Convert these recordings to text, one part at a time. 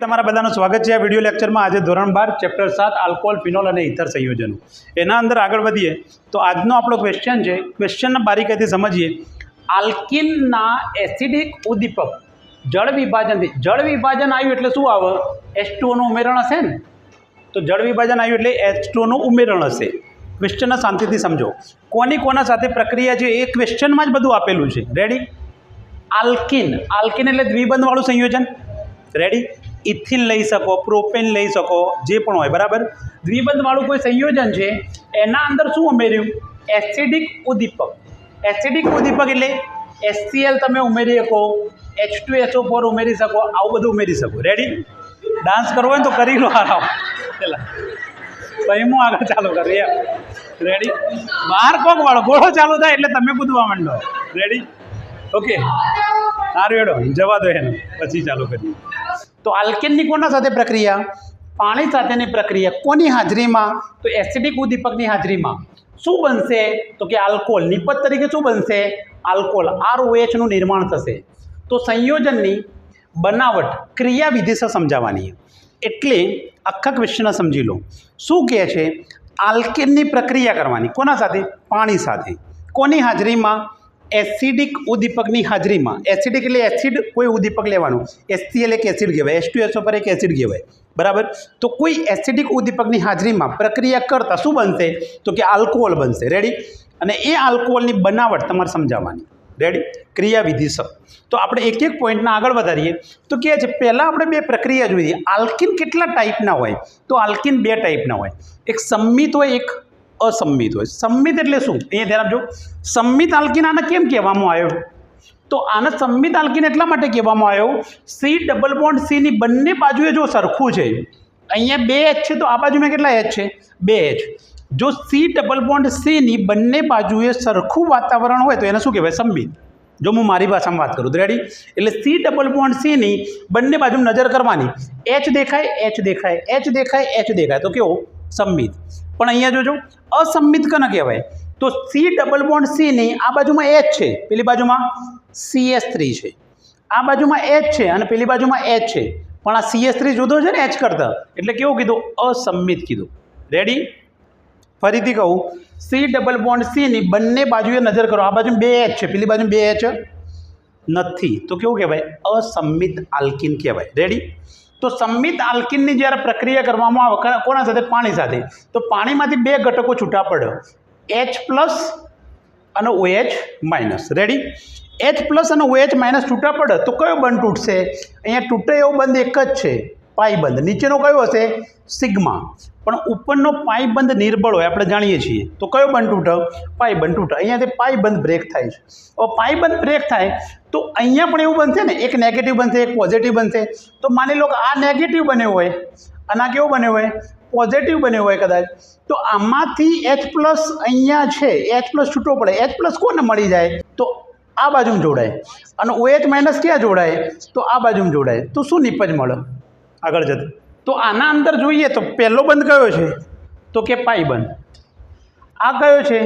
તમારા બધાનું સ્વાગત છે આ વીડિયો લેક્ચરમાં આજે ધોરણ બાર, ચેપ્ટર સાત, આલ્કોહોલ, ફિનોલ અને ઇથર સંયોજનો. એના અંદર આગળ વધીએ તો આજનો આપણો ક્વેશ્ચન છે ક્વેશ્ચનના બારીકાઈથી સમજીએ. આલ્કિનના એસિડિક ઉદ્દીપક જળ વિભાજનથી, જળ વિભાજન આવ્યું એટલે શું આવે? એચ ટુઓનું ઉમેરણ હશે ને? તો જળ વિભાજન આવ્યું એટલે એચ ટુઓનું ઉમેરણ હશે. ક્વેશ્ચનને શાંતિથી સમજો. કોની કોના સાથે પ્રક્રિયા છે એ ક્વેશ્ચનમાં જ બધું આપેલું છે. Ready alkyne. આલ્કિન એટલે દ્વિબંધવાળું સંયોજન. રેડી ઇથિન લઈ શકો, પ્રોપેન લઈ શકો, જે પણ હોય, બરાબર? દ્વિબંધવાળું કોઈ સંયોજન છે, એના અંદર શું ઉમેર્યું? એસિડિક ઉદ્દીપક. એસિડિક ઉદ્દીપક એટલે એસસીએલ તમે ઉમેરી શકો, એચ ટુ એસઓ ફોર ઉમેરી શકો, આવું બધું ઉમેરી શકો. રેડી ડાન્સ કરવો હોય તો કરી લો આરામ. પેલા પછી હું આગળ ચાલુ કરું યાર રેડી બહાર કોક વાળો, ગોળો ચાલુ થાય એટલે તમે કૂદવા માંડો. રેડી ઓકે સારું જવા દો એને. પછી ચાલુ કરીએ. તો આલ્કેનની કોના સાથે પ્રક્રિયા? પાણી સાથેની પ્રક્રિયા કોની હાજરીમાં? તો એસિડિક ઉદ્દીપકની હાજરીમાં. શું બનશે? તો કે આલ્કોહોલ, નિપજ તરીકે શું બનશે? આલ્કોહોલ આર ઓએચનું નિર્માણ થશે. તો સંયોજનની બનાવટ ક્રિયાવિધિ સમજાવવાની એટલે આખા ક્વેશ્ચન સમજી લો. શું કહે છે? આલ્કેનની પ્રક્રિયા કરવાની. કોના સાથે? પાણી સાથે. કોની હાજરીમાં? એસિડિક ઉદ્દીપકની હાજરીમાં, એસિડિક એટલે એસિડ કોઈ ઉદ્દીપક લેવાનું. એસસીએલ એક એસિડ કહેવાય, એસો પર એક એસિડ કહેવાય. બરાબર? તો કોઈ એસિડિક ઉદ્દીપકની હાજરીમાં પ્રક્રિયા કરતાં શું બનશે? તો કે આલ્કોહોલ બનશે. રેડી અને એ આલ્કોહોલની બનાવટ તમારે સમજાવવાની. રેડી ક્રિયાવિધિ સર તો આપણે એક એક પોઈન્ટના આગળ વધારીએ. તો કે છે, પહેલાં આપણે બે પ્રક્રિયા જોઈએ. આલ્કિન કેટલા ટાઈપના હોય? તો આલ્કિન બે ટાઈપના હોય. એક સંમિત હોય, એક અસંમિત હોય. સંમિત એટલે શું? અહીંયા ધ્યાન આપજો. સંમિત આલ્કિન આને કેમ કહેવામાં આવ્યો? તો આને સંમિત આલ્કીન એટલા માટે કહેવામાં આવ્યો, સી ડબલ બોન્ડ સીની બંને બાજુએ જો સરખું છે, અહીંયા બે એચ છે, તો આ બાજુમાં કેટલા એચ છે? બે એચ જો સી ડબલ બોન્ડ સીની બંને બાજુએ સરખું વાતાવરણ હોય, તો એને શું કહેવાય? સંમિત. જો હું મારી ભાષામાં વાત કરું રેડી એટલે સી ડબલ બોન્ડ સીની બંને બાજુ નજર કરવાની. એચ દેખાય એચ દેખાય એચ દેખાય એચ દેખાય. તો કેવો? સંમિત. પણ અહીંયા જોજો અસંમિત કને કહેવાય. તો સી ડબલ બોન્ડ સીની આ બાજુમાં એચ છે. પેલી બાજુમાં સી એસ થ્રી છે. આ બાજુમાં એચ છે અને પેલી બાજુમાં એચ છે. પણ આ સી એસ થ્રી જુદો છે ને એચ કરતાં? એટલે કેવું કીધું? અસંમિત કીધું. રેડી ફરીથી કહું. સી ડબલ બોન્ડ સીની બંને બાજુએ નજર કરો. આ બાજુ બે એચ છે. પેલી બાજુ બે એચ નથી. તો કેવું કહેવાય? અસંમિત આલ્કિન કહેવાય. રેડી તો સંમિત આલ્કિનની જ્યારે પ્રક્રિયા કરવામાં આવે કોના સાથે? પાણી સાથે. તો પાણીમાંથી બે ઘટકો છૂટા પડે એચ પ્લસ અને OH minus ready H plus અને ઓએચ માઇનસ છૂટા પડે, તો કયો બંધ તૂટશે? અહીંયા તૂટે એવો બંધ એક જ છે. પાઈ બંધ. નીચેનો કયો હશે? સિગ્મા. પણ ઉપરનો પાઇપ બંધ નિર્બળ હોય, આપણે જાણીએ છીએ. તો કયો બંધ તૂટે પાઈ બંધ તૂટે અહીંયાથી પાઈ બંધ બ્રેક થાય છે. હવે પાઈ બંધ બ્રેક થાય, તો અહીંયા પણ એવું બનશે ને, એક નેગેટિવ બનશે, એક પોઝિટિવ બનશે. તો માની લો કે આ નેગેટિવ બન્યો હોય અને આ કેવો બન્યો હોય? પોઝિટિવ બન્યો હોય કદાચ. તો આમાંથી એચ પ્લસ અહીંયા છે એચ પ્લસ છૂટો પડે. એચ પ્લસ કોને મળી જાય? તો આ બાજુમાં જોડાય. અને ઓએચ માઇનસ ક્યાં જોડાય? તો આ બાજુમાં જોડાય. તો શું નિપજ મળે? આગળ જતા. તો આના અંદર જોઈએ તો પહેલો બંધ કયો છે? તો કે પાઈબંધ આ કયો છે?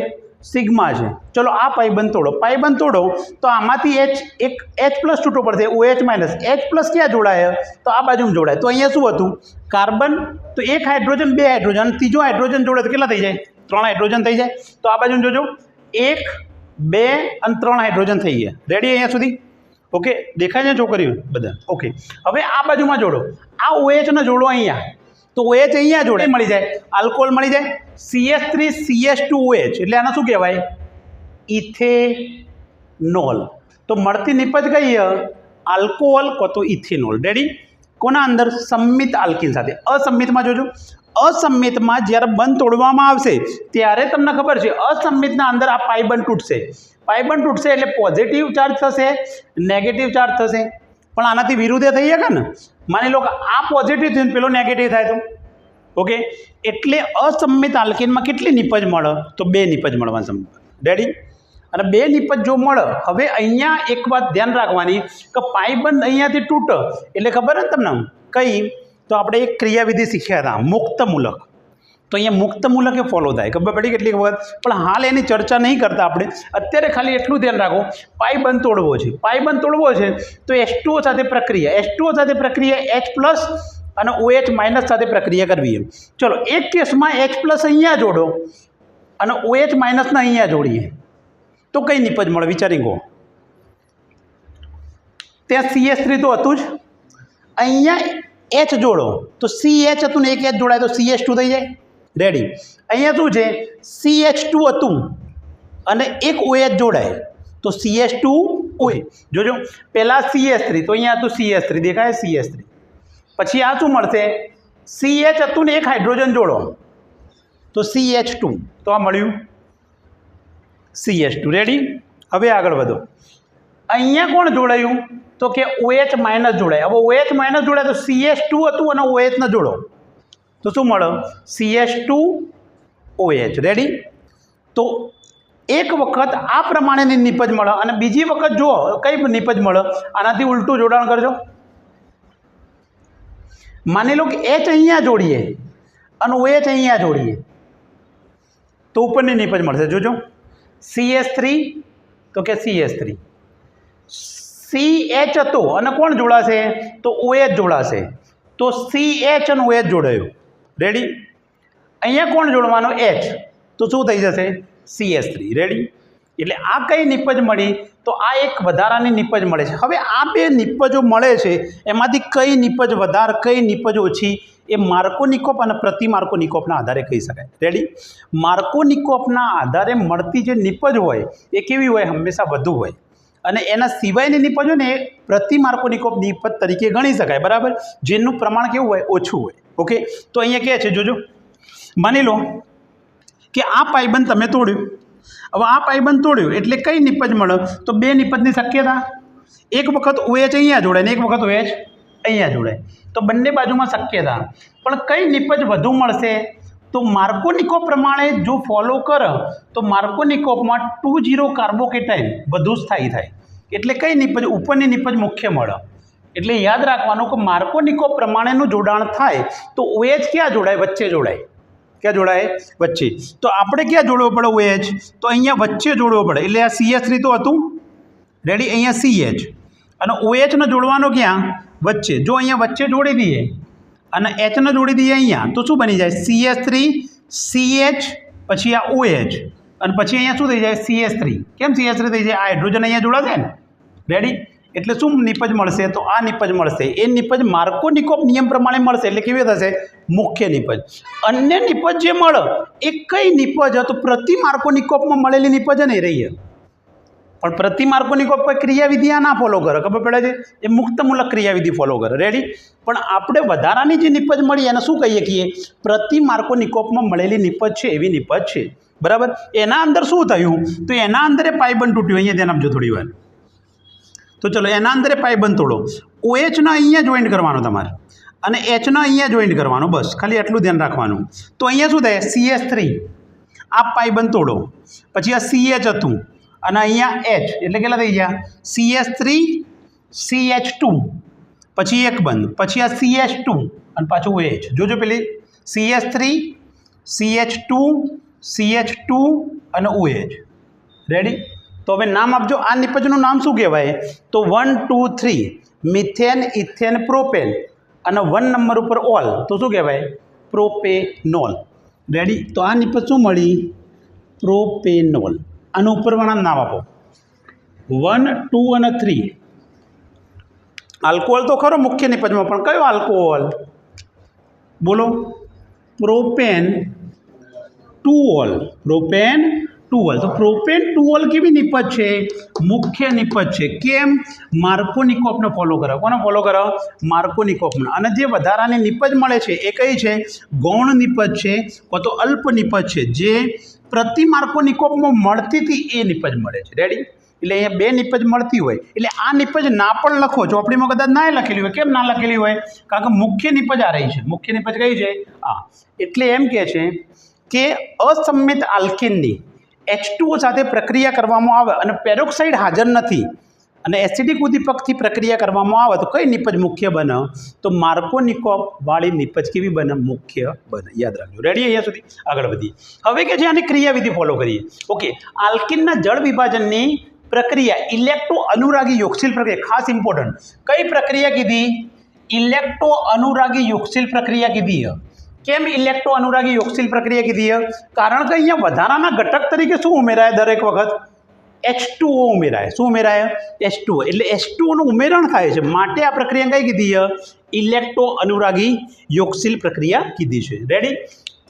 સિગ્મા છે. ચલો આ પાઈબંધ તોડો. પાઈબંધ તોડો તો આમાંથી એચ એક એચ પ્લસ છૂટો પડશે. O H minus H plus ક્યાં જોડાય? તો આ બાજુમાં જોડાય. તો અહીંયા શું હતું? કાર્બન. તો એક હાઇડ્રોજન, બે હાઇડ્રોજન. ત્રીજો હાઇડ્રોજન જોડે તો કેટલા થઈ જાય? ત્રણ હાઇડ્રોજન થઈ જાય. તો આ બાજુ જોજો. એક, બે અને ત્રણ હાઇડ્રોજન થઈ ગયા. રેડી અહીંયા સુધી? ઓકે દેખાય છે છોકરીઓ? બધા. ઓકે હવે આ બાજુમાં જોડો. આ OH ને જોડો અહીંયા. તો ઓએચ અહીંયા જોડે મળી જાય. આલ્કોહોલ મળી જાય. CS three CS two OH એટલે આને શું કહેવાય? ઇથેનોલ. તો મળતી નિપજ કઈ આલ્કોહોલ કો તો ઇથેનોલ. રેડી કોના અંદર? સંમિત આલ્કિન સાથે. અસંમિતમાં જોજો. અસંમિતમાં જ્યારે બંધ તોડવામાં આવશે, ત્યારે તમને ખબર છે, અસંમિતના અંદર આ પાયબંધ તૂટશે. પાયબંધ તૂટશે એટલે પોઝિટિવ ચાર્જ થશે નેગેટિવ ચાર્જ થશે. પણ આનાથી વિરુદ્ધ થઈ શકે ને? માની લો કે આ પોઝિટિવ થયું પેલો નેગેટિવ થાય તો. ઓકે એટલે અસંમિત આલ્કિનમાં કેટલી નિપજ મળે? તો બે નિપજ મળવા રેડી અને બે નિપજ જો મળે, હવે અહીંયા એક વાત ધ્યાન રાખવાની કે પાયબંધ અહીંયાથી તૂટે. એટલે ખબર ને તમને? કઈ? તો આપણે એક ક્રિયાવિધિ શીખ્યા હતા, મુક્તમૂલક. તો અહીંયા મુક્ત એ ફોલો થાય. ખબર પડી કેટલીક વખત? પણ હાલ એની ચર્ચા નહીં કરતા આપણે. અત્યારે ખાલી એટલું ધ્યાન રાખો પાયબંધ તોડવો છે. પાયબંધ તોડવો છે, તો એચ સાથે પ્રક્રિયા એચ સાથે પ્રક્રિયા એચ પ્લસ અને ઓએચ માઇનસ સાથે પ્રક્રિયા કરવી એમ. ચલો, એક કેસમાં એચ પ્લસ અહીંયા જોડો અને ઓએચ માઇનસને અહીંયા જોડીએ. તો કઈ નિપજ મળે વિચારી ગો ત્યાં સીએસ થ્રી તો હતું જ. અહીંયા એચ જોડો તો સી એચ હતું ને એક એચ જોડાય તો સી એચ ટુ થઈ જાય રેડી અહીંયા શું છે સી એચ ટુ હતું અને એક ઓએચ જોડાય તો સી એચ ટુ ઓએ જોજો પહેલાં સી એસ થ્રી તો અહીંયા હતું સી એસ થ્રી દેખાય સી એસ થ્રી પછી આ શું મળશે સી એચ હતું ને એક હાઇડ્રોજન જોડો તો સી એચ ટુ તો આ મળ્યું સી એચ ટુ રેડી હવે આગળ વધો અહીંયા કોણ જોડાયું તો કે ઓએચ માઇનસ જોડાય. હવે ઓએચ માઇનસ જોડાય તો સીએચ ટુ હતું અને ઓએચને જોડો. તો શું મળે? CH two OH. રેડી તો એક વખત આ પ્રમાણેની નિપજ મળે અને બીજી વખત જુઓ, કઈ નિપજ મળે? આનાથી ઉલટું જોડાણ કરજો. માની લો કે એચ અહીંયા જોડીએ અને ઓએચ અહીંયા જોડીએ. તો ઉપરની નિપજ મળશે. જોજો. સીએસ થ્રી, તો કે સીએસ થ્રી. સી એચ હતો. અને કોણ જોડાશે? તો ઓએચ જોડાશે. તો સી એચ અને ઓએચ જોડાયું. રેડી અહીંયા કોણ જોડવાનો? એચ તો શું થઈ જશે? સી એસ થ્રી રેડી એટલે આ કઈ નિપજ મળી? તો આ એક વધારાની નિપજ મળે છે. હવે આ બે નિપજો મળે છે. એમાંથી કઈ નિપજ વધારે, કઈ નિપજ ઓછી, એ માર્કોનિકોપ અને પ્રતિ માર્કોનિકોપના આધારે કહી શકાય. રેડી માર્કોનિકોપના આધારે મળતી જે નિપજ હોય, એ કેવી હોય? હંમેશા વધુ હોય. અને એના સિવાયની નિપજ ને એ પ્રતિ માર્કોનિકોપ નિપજ તરીકે ગણી શકાય, બરાબર? જેનું પ્રમાણ કેવું હોય? ઓછું હોય. ઓકે? તો અહીંયા કહે છે, જોજો. માની લો કે આ પાયબંધ તમે તોડ્યું. હવે આ પાઇબંધ તોડ્યું એટલે કઈ નિપજ મળે? તો બે નિપજની શક્યતા. એક વખત ઓએચ અહીંયા જોડાય ને એક વખત ઓએચ અહીંયા જોડાય. તો બંને બાજુમાં શક્યતા. પણ કઈ નિપજ વધુ મળશે? તો માર્કોનિકો પ્રમાણે જો ફોલો કરે, તો માર્કોનિકોપમાં ટુ જીરો કાર્બોકેટાઇન વધુ સ્થાયી થાય એટલે કઈ નિપજ, ઉપરની નિપજ મુખ્ય મળે. એટલે યાદ રાખવાનું કે માર્કોનિકો પ્રમાણેનું જોડાણ થાય, તો ઓએચ ક્યાં જોડાય? વચ્ચે જોડાય. ક્યાં જોડાય? વચ્ચે. તો આપણે ક્યાં જોડવો પડે ઓએચ તો અહીંયા વચ્ચે જોડવો પડે. એટલે આ સીએચ થ્રી તો હતું. રેડી અહીંયા સીએચ અને ઓએચને જોડવાનો ક્યાં? વચ્ચે. જો અહીંયા વચ્ચે જોડી દઈએ અને એચને જોડી દઈએ અહીંયા, તો શું બની જાય? C S three C H પછી આ ઓ એચ અને પછી અહીંયા શું થઈ જાય? સીએચ થ્રી કેમ સી એસ થ્રી થઈ જાય? આ હાઇડ્રોજન અહીંયા જોડાશે ને? રેડી એટલે શું નિપજ મળશે? તો આ નિપજ મળશે. એ નિપજ માર્કો નિકોપ નિયમ પ્રમાણે મળશે. એટલે કેવી થશે? મુખ્ય નિપજ. અન્ય નિપજ જે મળે, એ કઈ નિપજ? તો પ્રતિ માર્કો નિકોપમાં મળેલી નિપજ નહીં રહી પણ પ્રતિ માર્કોનિકોપ કોઈ ક્રિયાવિધિ આ ના ફોલો કરે. ખબર પડે છે? એ મુક્તમૂલક ક્રિયાવિધિ ફોલો કરે. રેડી પણ આપણે વધારાની જે નિપજ મળી, એને શું કહીએ છીએ? પ્રતિ માર્કોનિકોપમાં મળેલી નિપજ છે, એવી નિપજ છે. બરાબર? એના અંદર શું થયું? તો એના અંદર પાયબંધ તૂટ્યું. અહીંયા ધ્યાન આપજો થોડી વાર. તો ચલો, એના અંદર પાયબંધ તોડો. ઓએચના અહીંયા જોઈન્ટ કરવાનો તમારે. અને એચના અહીંયા જોઈન્ટ કરવાનો. બસ, ખાલી એટલું ધ્યાન રાખવાનું. તો અહીંયા શું થાય? સીએસ થ્રી આ પાયબંધ તોડો. પછી આ સીએચ હતું. અને અહીંયા એચ એટલે કેટલા થઈ ગયા? સીએચ થ્રી સીએચ ટુ પછી એક બંધ, પછી આ સીએચ ટુ અને પાછું એચ જોજો પેલી. CH three CH two CH two અને ઓએચ રેડી તો હવે નામ આપજો. આ નિપજનું નામ શું કહેવાય? તો one two three methane ethane propane અને વન નંબર ઉપર ઓલ તો શું કહેવાય? પ્રોપેનોલ રેડી તો આ નિપજ શું મળી? પ્રોપેનોલ આનું ઉપરવાળા નામ આપો. વન, ટુ અને થ્રી. આલ્કોહોલ તો ખરો મુખ્ય નિપજમાં, પણ કયો આલ્કોહોલ? બોલો. પ્રોપેન ટુઓલ. પ્રોપેન ટુઓલ. તો પ્રોપેન ટુઓલ કેવી નિપજ છે? મુખ્ય નિપજ છે. કેમ? માર્કોનિકોપને ફોલો કરો. કોને ફોલો કરો? માર્કોનિકોપને અને જે વધારાની નિપજ મળે છે, એ કઈ છે? ગૌણ નિપજ છે, કાં તો અલ્પ નિપજ છે. જે પ્રતિ માર્કોનિકોપમાં મળતી હતી એ નિપજ મળે છે. રેડી એટલે અહીંયા બે નિપજ મળતી હોય. એટલે આ નિપજ ના પણ લખો. ચોપડીમાં કદાચ ના લખેલી હોય. કેમ ના લખેલી હોય? કારણ કે મુખ્ય નિપજ આ રહી છે. મુખ્ય નિપજ કઈ છે? આ. એટલે એમ કહે છે કે અસંમિત આલ્કિનની એચ સાથે પ્રક્રિયા કરવામાં આવે અને પેરોક્સાઇડ હાજર નથી. અને એસિડિક ઉદ્દીપકથી પ્રક્રિયા કરવામાં આવે તો કઈ નિપજ મુખ્ય બને? તો માર્કોનિકોવાળી નિપજ કેવી બને? મુખ્ય બને. યાદ રાખજો. રેડી અહીંયા સુધી? આગળ વધીએ. હવે કે છે આની ક્રિયાવિધિ ફોલો કરીએ. ઓકે આલ્કિનના જળ વિભાજનની પ્રક્રિયા ઇલેક્ટ્રો અનુરાગી યોગશીલ પ્રક્રિયા. ખાસ ઇમ્પોર્ટન્ટ કઈ પ્રક્રિયા કીધી? ઇલેક્ટ્રો અનુરાગી યોગશીલ પ્રક્રિયા કીધી. કેમ ઇલેક્ટ્રો અનુરાગી યોગશીલ પ્રક્રિયા કીધી? કારણ કે અહીંયા વધારાના ઘટક તરીકે શું ઉમેરાય દરેક વખત? એચ ટુઓ ઉમેરાય. શું ઉમેરાય? એચ ટુઓ એટલે એચ ટુઓનું ઉમેરણ થાય છે. માટે આ પ્રક્રિયા કઈ કીધી છે? ઇલેક્ટ્રો અનુરાગી યોગશીલ પ્રક્રિયા કીધી છે. રેડી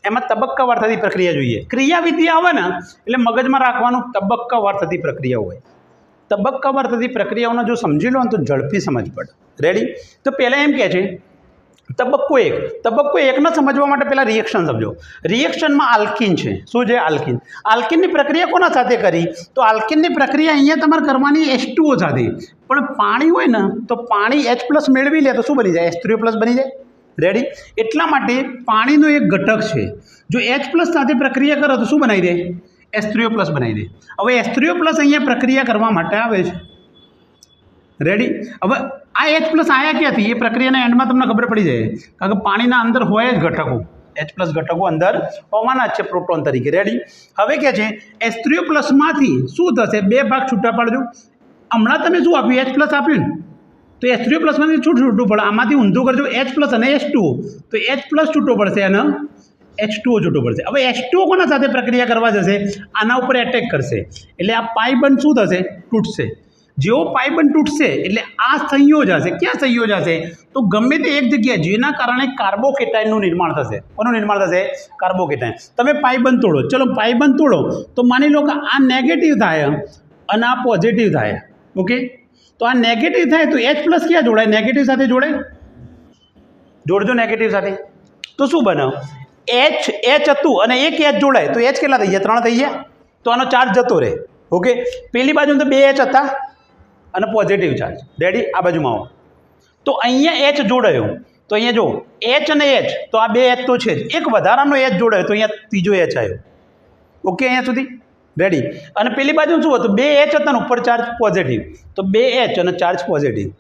એમાં તબક્કાવાર થતી પ્રક્રિયા જોઈએ. ક્રિયાવિધિ આવે ને, એટલે મગજમાં રાખવાનું તબક્કાવાર થતી પ્રક્રિયા હોય. તબક્કાવાર થતી પ્રક્રિયાઓને જો સમજી લો ને તો ઝડપી સમજ પડે. રેડી તો પહેલાં એમ કહે છે તબક્કો એક. તબક્કો એકને સમજવા માટે પહેલાં રિએક્શન સમજો. રિએક્શનમાં આલ્કિન છે. શું છે આલ્કિન આલ્કિનની પ્રક્રિયા કોના સાથે કરી? તો આલ્કિનની પ્રક્રિયા અહીંયા તમારે કરવાની એચ ટુઓ સાથે. પણ પાણી હોય ને, તો પાણી એચ પ્લસ મેળવી લે તો શું બની જાય? એચ થ્રી પ્લસ બની જાય. રેડી એટલા માટે પાણીનો એક ઘટક છે. જો એચ પ્લસ સાથે પ્રક્રિયા કરો તો શું બનાવી દે? એસ્ટ્રિયો પ્લસ બનાવી દે. હવે એસ્ટ્રિયો પ્લસ અહીંયા પ્રક્રિયા કરવા માટે આવે છે. રેડી હવે આ એચ પ્લસ આયા ક્યાંથી? એ પ્રક્રિયાના એન્ડમાં તમને ખબર પડી જાય. કારણ કે પાણીના અંદર હોય જ ઘટકો. એચ પ્લસ ઘટકો અંદર હોવાના જ છે પ્રોટોન તરીકે. રેડી હવે કે છે એસ્ટ્રિયો પ્લસમાંથી શું થશે? બે ભાગ છૂટા પાડજો. હમણાં તમે શું આપ્યું? એચ પ્લસ આપ્યું તો એચ થ્રી પ્લસમાંથી છૂટ છૂટું પડે. આમાંથી ઊંધું કરજો. એચ પ્લસ અને એચ ટુ તો એચ પ્લસ છૂટો પડશે અને એચ ટુઓ છૂટો પડશે. હવે એચ ટુઓ કોના સાથે પ્રક્રિયા કરવા જશે? આના ઉપર એટેક કરશે. એટલે આ પાઈ બંધ શું થશે? તૂટશે. જેવો પાયબંધ તૂટશે એટલે આ સંયોજ હશે. ક્યાં સંયોજ હશે? તો ગમે તે એક જગ્યાએ, જેના કારણે કાર્બોકેટાઇનનું નિર્માણ થશે. કોનું નિર્માણ થશે? કાર્બોકેટાઇન. તમે પાયબંધ તોડો. ચલો પાયબંધ તોડો. તો માની લો કે આ નેગેટિવ થાય અને આ પોઝિટિવ થાય. ઓકે તો આ નેગેટિવ થાય તો એચ પ્લસ ક્યાં જોડાય? નેગેટિવ સાથે જોડે જોડજો નેગેટિવ સાથે. તો શું બને? એચ એચ હતું અને એક એચ જોડાય. તો એચ કેટલા થઈ ગયા? ત્રણ થઈ ગયા? તો આનો ચાર્જ જતો રહે. ઓકે પેલી બાજુ તો બે એચ હતા. અને પોઝિટિવ ચાર્જ ડેડી આ બાજુમાં આવો. તો અહીંયા એચ જોડાયો. તો અહીંયા જો એચ અને એચ તો આ બે એચ તો છે જ. એક વધારાનો એચ જોડાયો, તો અહીંયા ત્રીજો એચ આવ્યો. ઓકે અહીંયા સુધી? રેડી અને પેલી બાજુ શું હતું? બે એચ હતા ઉપર ચાર્જ પોઝિટિવ તો બે એચ અને ચાર્જ પોઝિટિવ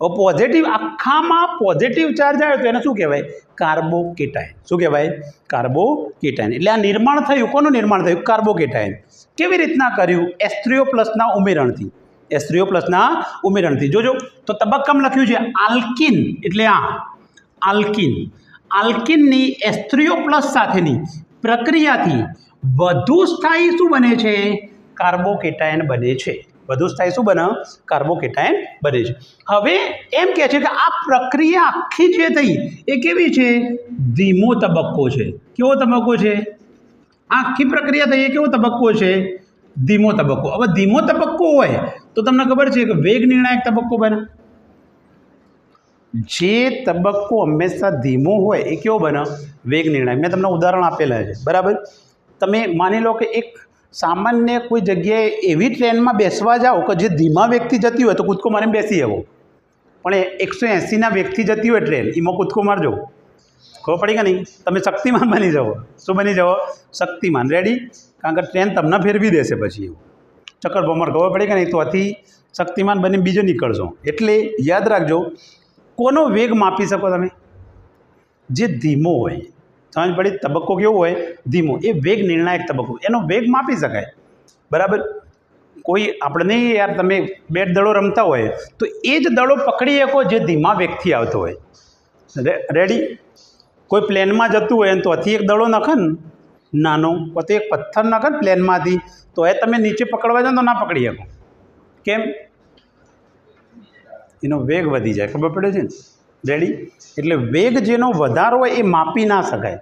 હવે પોઝિટિવ આખામાં પોઝિટિવ ચાર્જ આવ્યો તો એને શું કહેવાય? કાર્બોકેટાઇન શું કહેવાય? કાર્બોકેટાઇન એટલે આ નિર્માણ થયું. કોનું નિર્માણ થયું? કાર્બોકેટાઇન કેવી રીતના કર્યું? એસ્ટ્રિયો પ્લસના ઉમેરણથી. એસ્ટ્રિયો પ્લસના ઉમેરણથી. જોજો, તો તબક્કામાં લખ્યું છે આલ્કિન, એટલે આ આલ્કિન. આલ્કિનની એસ્ત્રીઓ પ્લસ સાથેની પ્રક્રિયાથી વધુ સ્થાયી શું બને છે? કાર્બોકેટાયન બને છે. વધુ સ્થાયી શું બને? કાર્બોકેટાયન બને છે. હવે એમ કહે છે કે આ પ્રક્રિયા આખી જે થઈ, એ કેવી છે? ધીમો તબક્કો છે. કેવો તબક્કો છે? આખી પ્રક્રિયા થઈ, એ કેવો તબક્કો છે? ધીમો તબક્કો. હવે ધીમો તબક્કો હોય તો તમને ખબર છે કે વેગ નિર્ણાયક તબક્કો બને. જે તબક્કો હંમેશા ધીમો હોય એ કેવો બને? વેગ નિર્ણાયક. મેં તમને ઉદાહરણ આપેલા છે. બરાબર? તમે માની લો કે એક સામાન્ય કોઈ જગ્યાએ એવી ટ્રેનમાં બેસવા જાઓ કે જે ધીમા વ્યક્તિ જતી હોય તો કૂદકો મારીને બેસી આવો. પણ એકસો એંસીના વ્યક્તિ જતી હોય ટ્રેન, એમાં કૂદકો મારજો. ખબર પડી કે નહીં? તમે શક્તિમાન બની જાઓ. શું બની જાઓ? શક્તિમાન. રેડી કારણ કે ટ્રેન તમને ફેરવી દેશે પછી એવું. ચક્કર ભમર ખબર પડી કે નહીં? તો આથી શક્તિમાન બની બીજો નીકળશો એટલે યાદ રાખજો, કોનો વેગ માપી શકો તમે? જે ધીમો હોય. સમજ પડી? તબક્કો કેવો હોય? ધીમો. એ વેગ નિર્ણાયક તબક્કો. એનો વેગ માપી શકાય. બરાબર? કોઈ આપણે નહીં યાર, તમે બેટ દડો રમતા હોય, તો એ જ દડો પકડી શકો જે ધીમા વેગથી આવતો હોય. રેડી કોઈ પ્લેનમાં જતું હોય ને તો અથી એક દડો નાખે ને. નાનો પછી એક પથ્થર નાખે ને પ્લેનમાંથી. તો એ તમે નીચે પકડવા જાઓ તો ના પકડી શકો. કેમ? એનો વેગ વધી જાય. ખબર પડે છે ને? રેડી એટલે વેગ જેનો વધારો હોય એ માપી ના શકાય.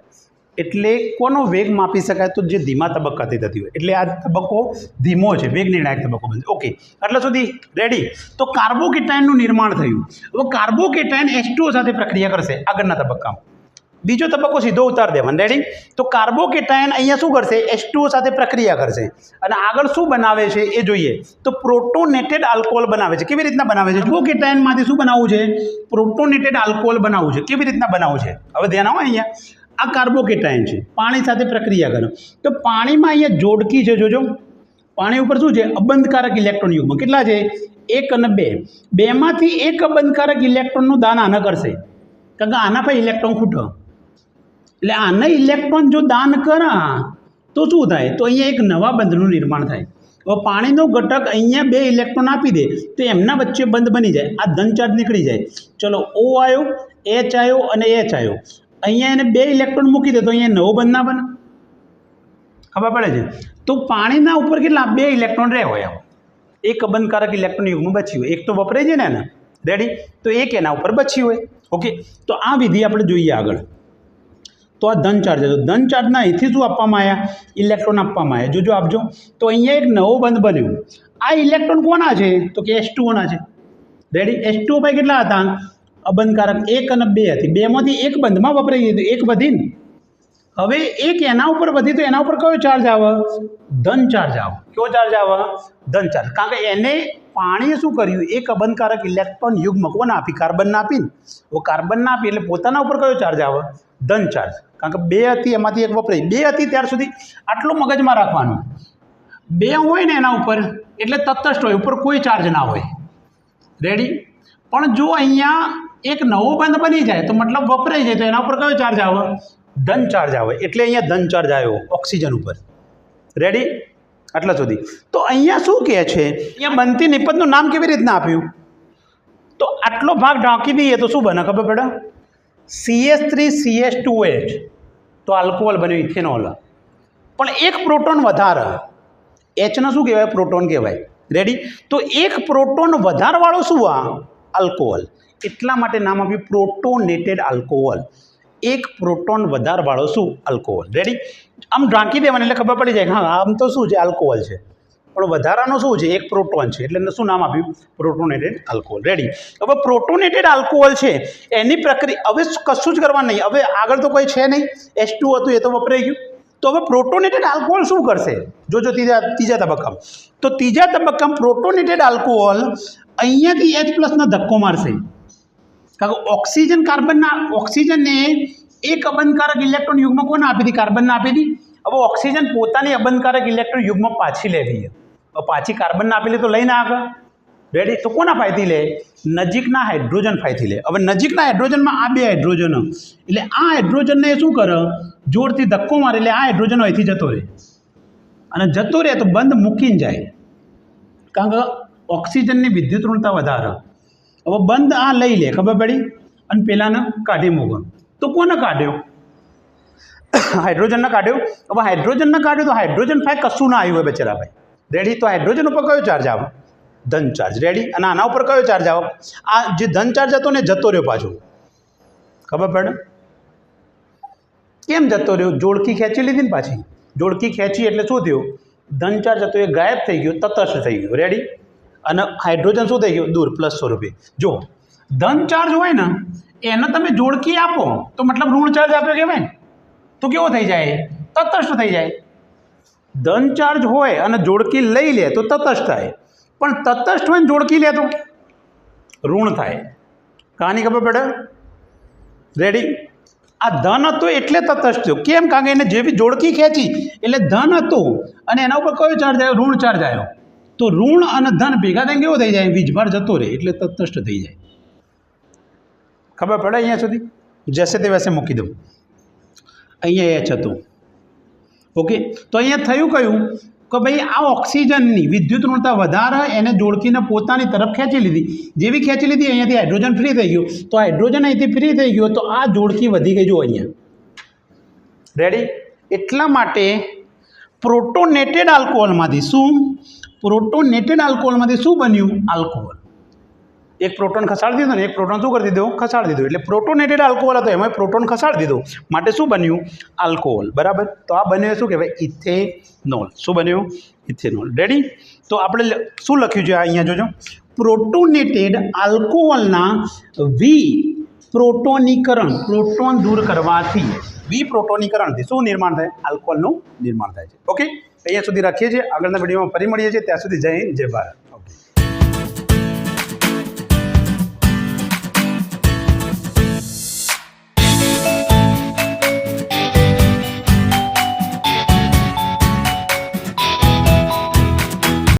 એટલે કોનો વેગ માપી શકાય તો જે ધીમા તબક્કાથી થતી હોય. એટલે આ તબક્કો ધીમો છે. વેગ નિર્ણાયક તબક્કો બનશે ઓકે એટલે સુધી રેડી તો કાર્બોકેટાઇનનું નિર્માણ થયું. હવે કાર્બોકેટાઇન એચ સાથે પ્રક્રિયા કરશે આગળના તબક્કામાં. બીજો તબક્કો સીધો ઉતાર દેવાનો. રેડી તો કાર્બોકેટાયન અહીંયા શું કરશે? એચ સાથે પ્રક્રિયા કરશે. અને આગળ શું બનાવે છે એ જોઈએ. તો પ્રોટોનેટેડ આલ્કોહોલ બનાવે છે. કેવી રીતના બનાવે છે? કાર્બોકેટાયનમાંથી શું બનાવવું છે? પ્રોટોનેટેડ આલ્કોહોલ બનાવવું છે. કેવી રીતના બનાવવું છે? હવે ધ્યાન આવો અહીંયા. આ કાર્બોકેટાયન છે. પાણી સાથે પ્રક્રિયા કરો. તો પાણીમાં અહીંયા જોડકી છે, જોજો. પાણી ઉપર શું છે? અબંધકારક ઇલેક્ટ્રોન યુગ્મ. કેટલા છે? એક અને બે. બેમાંથી એક અબંધકારક ઇલેક્ટ્રોનનું દાન આના કરશે. કારણ કે આના પર ઇલેક્ટ્રોન ખૂટો. એટલે આને ઇલેક્ટ્રોન જો દાન કરા, તો શું થાય? તો અહીંયા એક નવા બંધનું નિર્માણ થાય. હવે પાણીનો ઘટક અહીંયા બે ઇલેક્ટ્રોન આપી દે, તો એમના વચ્ચે બંધ બની જાય. આ ધન ચાર્જ નીકળી જાય. ચલો ઓ આવ્યો એચ આવ્યો અને એચ આવ્યો અહીંયા એને બે ઇલેક્ટ્રોન મૂકી દે, તો અહીંયા નવો બંધ ના બને. ખબર પડે છે? તો પાણીના ઉપર કેટલા? બે ઇલેક્ટ્રોન રહે હોય એક અબંધકારક ઇલેક્ટ્રોન બચી હોય. એક તો વપરાય છે ને એને. રેડી તો એક એના ઉપર બચી હોય. ઓકે તો આ વિધિ આપણે જોઈએ આગળ. તો આ ધન ચાર્જ હતો. ધન ચાર્જના અહીંથી શું આપવામાં આવ્યા ઇલેક્ટ્રોન આપવામાં આવ્યા જોજો આપજો. તો અહીંયા એક નવો બંધ બન્યો. આ ઇલેક્ટ્રોન કોના છે? તો કે એસ ટુઓના છે. રેડી એસ ટુ ભાઈ કેટલા હતા? અબંધકારક એક અને બે હતી. બેમાંથી એક બંધમાં વપરાઈ ગઈ એક વધીને. હવે એક એના ઉપર વધી તો એના ઉપર કયો ચાર્જ આવે? ધન ચાર્જ આવે. કયો ચાર્જ આવે? ધન ચાર્જ કારણ કે એને પાણીએ શું કર્યું? એક અબંધકારક ઇલેક્ટ્રોન યુગ્મ. કોને આપી? કાર્બનને આપીને. કાર્બનને આપી એટલે પોતાના ઉપર કયો ચાર્જ આવે? ધન ચાર્જ કારણ કે બે હતી, એમાંથી એક વપરાય. બે હતી ત્યાર સુધી આટલું મગજમાં રાખવાનું. બે હોય ને એના ઉપર, એટલે તટસ્થ હોય, ઉપર કોઈ ચાર્જ ના હોય. રેડી પણ જો અહીંયા એક નવો બંધ બની જાય, તો મતલબ વપરાઈ જાય, તો એના ઉપર કયો ચાર્જ આવે? ધન ચાર્જ આવે. એટલે અહીંયા ધન ચાર્જ આવ્યો ઓક્સિજન ઉપર. રેડી આટલા સુધી. તો અહીંયા શું કહે છે? અહીંયા બનતી નિપજનું નામ કેવી રીતના આપ્યું? તો આટલો ભાગ ઢાંકી દઈએ તો શું બને ખબર પડે? CS three, CS two H તો આલ્કોહોલ બન્યું ઇથેનોલ. પણ એક પ્રોટોન વધારે. એચને શું કહેવાય? પ્રોટોન કહેવાય. રેડી તો એક પ્રોટોન વધારવાળો શું આ? આલ્કોહોલ. એટલા માટે નામ આપ્યું પ્રોટોનેટેડ આલ્કોહોલ. એક પ્રોટોન વધારવાળો શું? આલ્કોહોલ. રેડી આમ ઢાંકી દેવાની એટલે ખબર પડી જાય હા, આમ તો શું છે? આલ્કોહોલ છે. પણ વધારાનો શું છે? એક પ્રોટોન છે. એટલે શું નામ આપ્યું? પ્રોટોનેટેડ આલ્કોહોલ. રેડી હવે પ્રોટોનેટેડ આલ્કોહોલ છે, એની પ્રક્રિયા હવે કશું જ કરવા નહીં. હવે આગળ તો કોઈ છે નહીં. એસ ટુ હતું, એ તો વપરાઈ ગયું. તો હવે પ્રોટોનેટેડ આલ્કોહોલ શું કરશે? જોજો ત્રીજા ત્રીજા તબક્કામાં. તો ત્રીજા તબક્કામાં પ્રોટોનેટેડ આલ્કોહોલ અહીંયાથી એચ પ્લસનો ધક્કો મારશે. કારણ કે ઓક્સિજન કાર્બનના, ઓક્સિજનને એક અબંધકારક ઇલેક્ટ્રોન યુગમાં કોને આપી હતી? કાર્બનને આપી હતી. હવે ઓક્સિજન પોતાની અબંધકારક ઇલેક્ટ્રોન યુગમાં પાછી લેવી છે. પાછી કાર્બનને આપેલી તો લઈને આગળ. રેડી તો કોના ફાયથી લે? નજીકના હાઇડ્રોજન ફાયથી લે. હવે નજીકના હાઇડ્રોજનમાં આ બે હાઇડ્રોજન એટલે આ હાઇડ્રોજનને શું કરે? જોરથી ધક્કો મારે, એટલે આ હાઇડ્રોજન અહીંથી જતો રહે. અને જતો રહે તો બંધ મૂકીને જાય. કારણ કે ઓક્સિજનની વિદ્યુત ઋણતા વધારે. હવે બંધ આ લઈ લે. ખબર પડી? અને પેલાને કાઢી મૂકો. તો કોને કાઢ્યો? હાઇડ્રોજનને કાઢ્યો? હવે હાઇડ્રોજનને કાઢ્યો તો હાઇડ્રોજન ફાય કશું ના આવ્યું હોય બેચારા ભાઈ રેડી તો હાઇડ્રોજન ઉપર કયો ચાર્જ આવે? ધન ચાર્જ રેડી અને આના ઉપર કયો ચાર્જ આવે? આ જે ધન ચાર્જ હતો ને જતો રહ્યો પાછો. ખબર પડે? કેમ જતો રહ્યો? જોડકી ખેંચી લીધી ને પાછી. જોડકી ખેંચી એટલે શું થયું? ધન ચાર્જ હતો એ ગાયબ થઈ ગયો, તટસ્થ થઈ ગયો. રેડી અને હાઇડ્રોજન શું થઈ ગયું? દૂર પ્લસ સ્વરૂપે જો, ધન ચાર્જ હોય ને, એને તમે જોડકી આપો, તો મતલબ ઋણ ચાર્જ આપ્યો કહેવાય તો કેવો થઈ જાય? તટસ્થ થઈ જાય. ધન ચાર્જ હોય અને જોડકી લઈ લે તો તટસ્થ થાય. પણ તટસ્થ હોય ને જોડકી લે તો ઋણ થાય. કહાની ખબર પડે? રેડી આ ધન હતો એટલે તટસ્થ થયો. કેમ? કારણ કે એને જેવી જોડકી ખેંચી, એટલે ધન હતું અને એના ઉપર કયો ચાર્જ આવ્યો? ઋણ ચાર્જ આવ્યો. તો ઋણ અને ધન ભેગા થઈને કેવો થઈ જાય? વીજભાર જતો રહે, એટલે તટસ્થ થઈ જાય. ખબર પડે અહીંયા સુધી? જશે તે વેસે મૂકી દઉં. અહીંયા એ જ હતું. ઓકે તો અહીંયા થયું કયું? કે ભાઈ આ ઓક્સિજનની વિદ્યુત ઋણતા વધારે એને જોડકીને પોતાની તરફ ખેંચી લીધી. જેવી ખેંચી લીધી, અહીંયાથી હાઇડ્રોજન ફ્રી થઈ ગયું. તો હાઇડ્રોજન અહીંથી ફ્રી થઈ ગયું, તો આ જોડકી વધી ગઈ. જો અહીંયા. રેડી એટલા માટે પ્રોટોનેટેડ આલ્કોહોલમાંથી શું? પ્રોટોનેટેડ આલ્કોહોલમાંથી શું બન્યું? આલ્કોહોલ એક પ્રોટોન ખસાડી દીધો ને એક પ્રોટોન શું કરી દીધો? ખસાડી દીધો. એટલે પ્રોટોનેટેડ આલ્કોહોલ હતો, એમાં પ્રોટોન ખસાડી દીધો. માટે શું બન્યું? આલ્કોહોલ. બરાબર? તો આ બન્યું શું કહેવાય? ઇથેનોલ. શું બન્યું? ઇથેનોલ. રેડી તો આપણે શું લખ્યું છે અહીંયા જોજો? પ્રોટોનેટેડ આલ્કોહોલના વી પ્રોટોનીકરણ, પ્રોટોન દૂર કરવાથી. વી પ્રોટોનીકરણથી. શું નિર્માણ થાય? આલ્કોહોલનું નિર્માણ થાય છે. ઓકે અહીંયા સુધી રાખીએ છીએ. આગળના વિડીયોમાં ફરી મળીએ છીએ. ત્યાં સુધી જય જય ભારત.